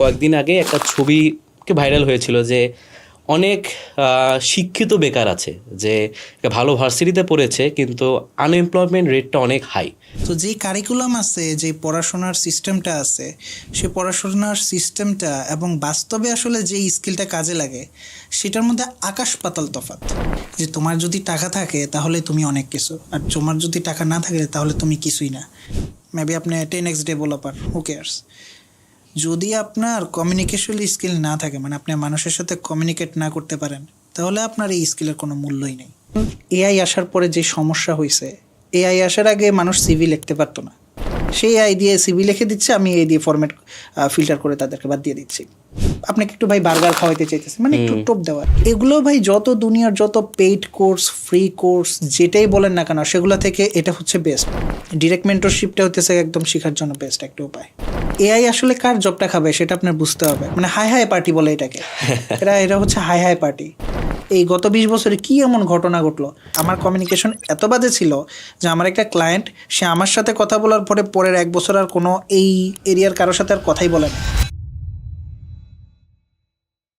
কয়েকদিন আগে একটা ছবিকে ভাইরাল হয়েছিল যে অনেক শিক্ষিত বেকার আছে, যে ভালো ভার্সিটিতে পড়েছে, কিন্তু আনএমপ্লয়মেন্ট রেটটা অনেক হাই তো যে কারিকুলাম আছে, যে পড়াশোনার সিস্টেমটা আছে, সে পড়াশোনার সিস্টেমটা এবং বাস্তবে আসলে যে স্কিলটা কাজে লাগে, সেটার মধ্যে আকাশ পাতাল তফাৎ। যে তোমার যদি টাকা থাকে, তাহলে তুমি অনেক কিছু। আর তোমার যদি টাকা না থাকে, তাহলে তুমি কিছুই না। মেবি আপনি ten X developer who cares যদি আপনার কমিউনিকেশন স্কিল না থাকে মানে আপনি মানুষের সাথে কমিউনিকেট না করতে পারেন তাহলে আপনার এই স্কিলের কোনো মূল্যই নেই। এআই আসার পরে যে সমস্যা হয়েছে এআই আসার আগে মানুষ সিভি লিখতে পারতো না। সেই এআই দিয়ে সিভি লিখে দিচ্ছে আমি এই দিয়ে ফরম্যাট ফিল্টার করে তাদেরকে বাদ দিয়ে দিচ্ছি। আপনাকে একটু ভাই বার্গার খাওয়াইতে চাইতেছে মানে একটু টোপ দেওয়ার এগুলো ভাই যত দুনিয়ার যত পেইড কোর্স ফ্রি কোর্স যেটাই বলেন না কেন সেগুলো থেকে এটা হচ্ছে বেস্ট ডিরেক্ট মেন্টরশিপটা হতেছে একদম শেখার জন্য বেস্ট একটা উপায়। এআই আসলে কার জবটা খাবে সেটা আপনার বুঝতে হবে। মানে হাই হাই পার্টি বলে এটাকে। এরা এটা হচ্ছে হাই হাই পার্টি। এই গত বিশ বছরে কি এমন ঘটনা ঘটলো? আমার কমিউনিকেশন এত বাজে ছিল যে আমার একটা ক্লায়েন্ট সে আমার সাথে কথা বলার পরে পরের এক বছর আর কোনো এই এরিয়ার কারোর সাথে আর কথাই বলে না।